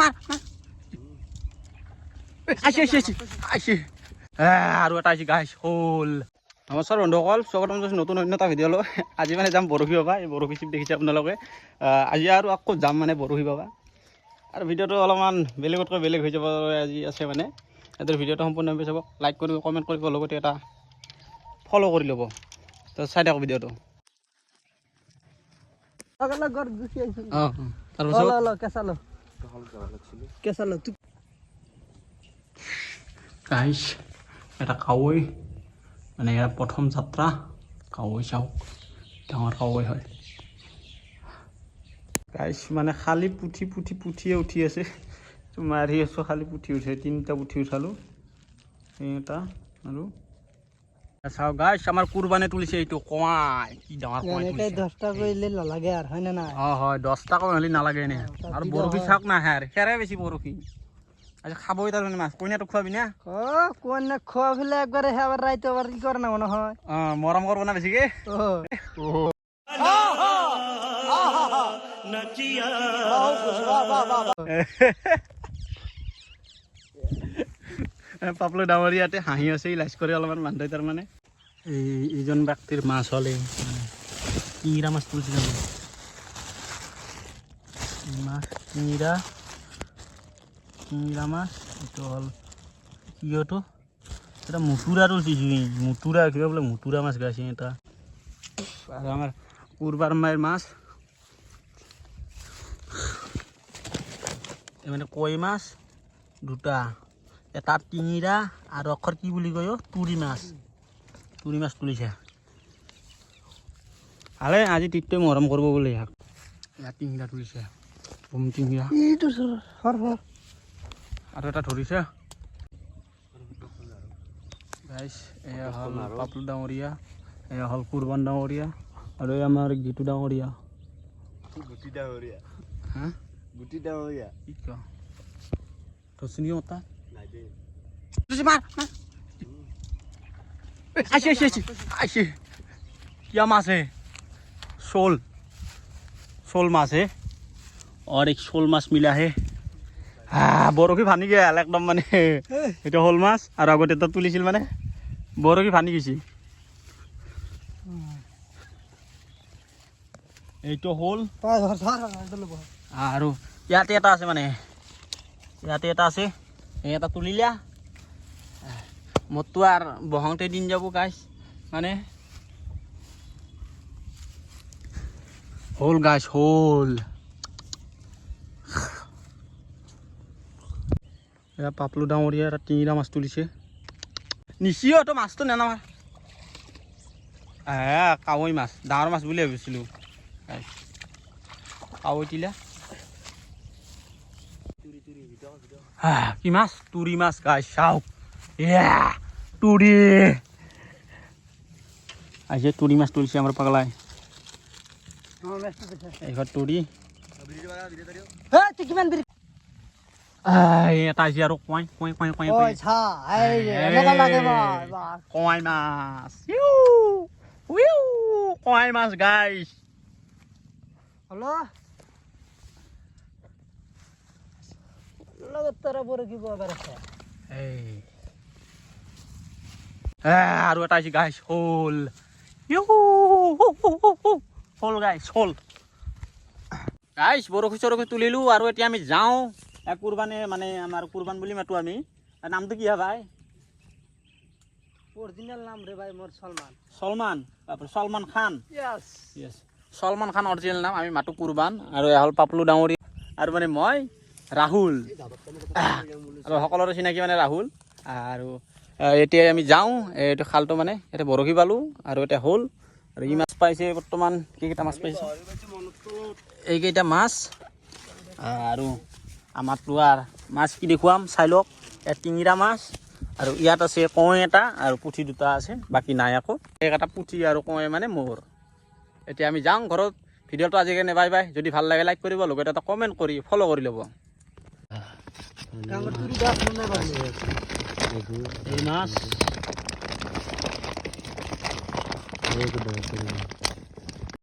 মার আইছে আইছে আইছে আইছে আৰু এটা আহিছে গাইছ হ'ল। নমস্কাৰ বন্ধুসকল স্বাগতম জনাইছোঁ নতুন অন্য এটা ভিডিঅ' লৈ। আজি মানে যাম বৰশী বাবা এই বৰশী চিপ দেখিছে আপোনালোকে। আজি আৰু আকৌ যাম মানে বৰশী বাবা। আৰু ভিডিঅ'টো অলপমান বেলেগতকৈ বেলেগ হৈ যাব আজি আছে মানে। সিহঁতৰ ভিডিঅ'টো সম্পূৰ্ণভাৱে চাব লাইক কৰিব কমেণ্ট কৰিব লগতে এটা ফ'ল' কৰি ল'ব। তো চাই থাকক ভিডিঅ'টো। অঁ তাৰপাছত? হলো হলো এটা কাৱৈ মানে ইয়াৰ প্ৰথম যাত্ৰা কাৱৈ চাওক ডাঙৰ কাৱৈ হয়। গাইছ মানে খালী পুঠি পুঠি পুঠিয়ে উঠি আছে। মাৰি আছোঁ, খালী পুঠি উঠে, তিনিটা পুঠি উঠালোঁ। এটা আৰু চাওক গাইছ আমাৰ কুৰবানে তুলিছে এইটো কমাই কি ডাঙৰ এনেকাই তুলিছে দশটা কইলে লাগে আর হয় না না অঁ হয় দহটা কম হ'লে নালাগে এনে আৰু বৰশী চাওক না হেৰ হেৰে বেছি বৰশী আজি খাবই তাৰমানে মাছ কইনাটো খুৱাবি না ও কোন না খোয়া ফেলে একবারে আবার রাইতে আবার ই করে না মনে হয় অঁ মৰম কৰিব না বেছিকে ও পাপলু ডাঙৰীয়াতে, হাঁহি আছে লাজ কৰি অলপমান বান্ধে তাৰমানে। এই, এইজন ব্যক্তিৰ মাছ হ'ল এই মানে কিৰা মাছ তুলিছে তাৰমানে এই মাছ কিৰা কিৰা মাছ, এইটো হ'ল কিয়টো এটা মুতুৰা তুলিছে মুতুৰা কিবা বোলে মুতুৰা মাছ গাইছে এটা। আৰু আমাৰ কুৰবাৰ মাইৰ মাছ। মানে কই মাছ, দুটা। এটা টিঙিৰা আৰু অখৰ কি বুলি কয় অ? তুৰি মাছ। তুৰি মাছ তুলিছে। ভালে আজি তিতটোৱে মৰম কৰিব বোলে ইয়াক। ইয়াত টিঙিৰা তুলিছে। বুম টিঙিৰা আৰু এটা ধৰিছে। গাইছ এয়া হ'ল পাপলু ডাঙৰীয়া এয়া হ'ল কুৰবান ডাঙৰীয়া আৰু এই আমাৰ গীতু ডাঙৰীয়া। গুটি ডাঙৰীয়া। হা? গুটি ডাঙৰীয়া। কি ক তোৰ চিনিও মতা। মার আসি আসি আসি আসি। ইয়া মাছ হে শোল। শোল মাছ হে और एक শোল মাছ মিলা হে বৰশী ভাঙি গেল একদম মানে। এইটো শোল মাছ আৰু আগতে এটা তুলিছিল মানে। বৰশী ভাঙি গেছি। এইটো হ'ল আৰু ইয়াতে এটা আছে মানে। ইয়াতে এটা আছে। এটা তুলিলা। মোৰতো আৰু বহাওঁতে দিন যাব গাইছ মানে? হ'ল গাইছ, হ'ল। এয়া পাপলু ডাঙৰীয়া এটা তিনিটা মাছ তুলিছে। নিচিও তো মাছটো নেনামা এ কাৱৈ মাছ, ডাঙৰ মাছ বুলি ভাবিছিলোঁ। কাৱৈ তিলা। কি মাছ? তুৰি মাছ গাই চাওক এয়া তুৰি আহিছে তুৰি মাছ তুলিছে আমাৰ পাগলাই হ্যাঁ মেস্ট তুৰি এ তুই কিমান বিরি আহ, এই এটা আহিছে আৰু কৱাই কৱাই কৱাই কৱাই ওই কৱাই ছা এই এনেকা লাগে ভাই বাহ কৱাই মাছ? ইউ উইউ কৱাই মাছ গাইছ হলো লগত তোরা বড় আছে গাইছ শ'ল। ইউ শ'ল গাইছ শ'ল। বৰশী চৰশী তুলিলোঁ আৰু এতিয়া আমি যাওঁ। এ কুৰবানে মানে আমাৰ কুৰবান বুলি মাতো আমি। নামটো কি হয় ভাই? অরিজিনাল নাম রে ভাই মোর সলমান। সলমান? তাৰপৰা সলমান খান। সলমান খান অৰিজিনেল নাম আমি মাতো কুৰবান আৰু এয়া হ'ল পাপলু ডাঙৰী। আৰু মানে মই ৰাহুল। আৰু সকলোৰে চিনাকি মানে ৰাহুল। আৰু এতিয়া আমি যাওঁ এইটো খালটো মানে এতিয়া বৰশী পালোঁ আৰু এতিয়া হ'ল। আৰু ই মাছ পাইছে বৰ্তমান। কেইকেইটা মাছ পাইছে? এইকেইটা মাছ। আৰু আমাৰতো আৰু মাছ কি দেখুৱাম, চাই লওক। ইয়াত টিঙিৰা মাছ, আৰু ইয়াত আছে কওঁ এটা, আৰু পুঠি দুটা আছে, বাকী নাই আকৌ। এটা পুঠি আৰু কওঁ মানে মোৰ এতিয়া আমি যাওঁ ঘৰত। ভিডিঅ'টো আজি কাৰণে বাই। বাই যদি ভালো লাগে লাইক কৰিব, লগতে এটা কমেণ্ট কৰি ফ'ল' কৰি ল'ব কাঙ্গর তুই গাছ মনে ভাই এই মাছ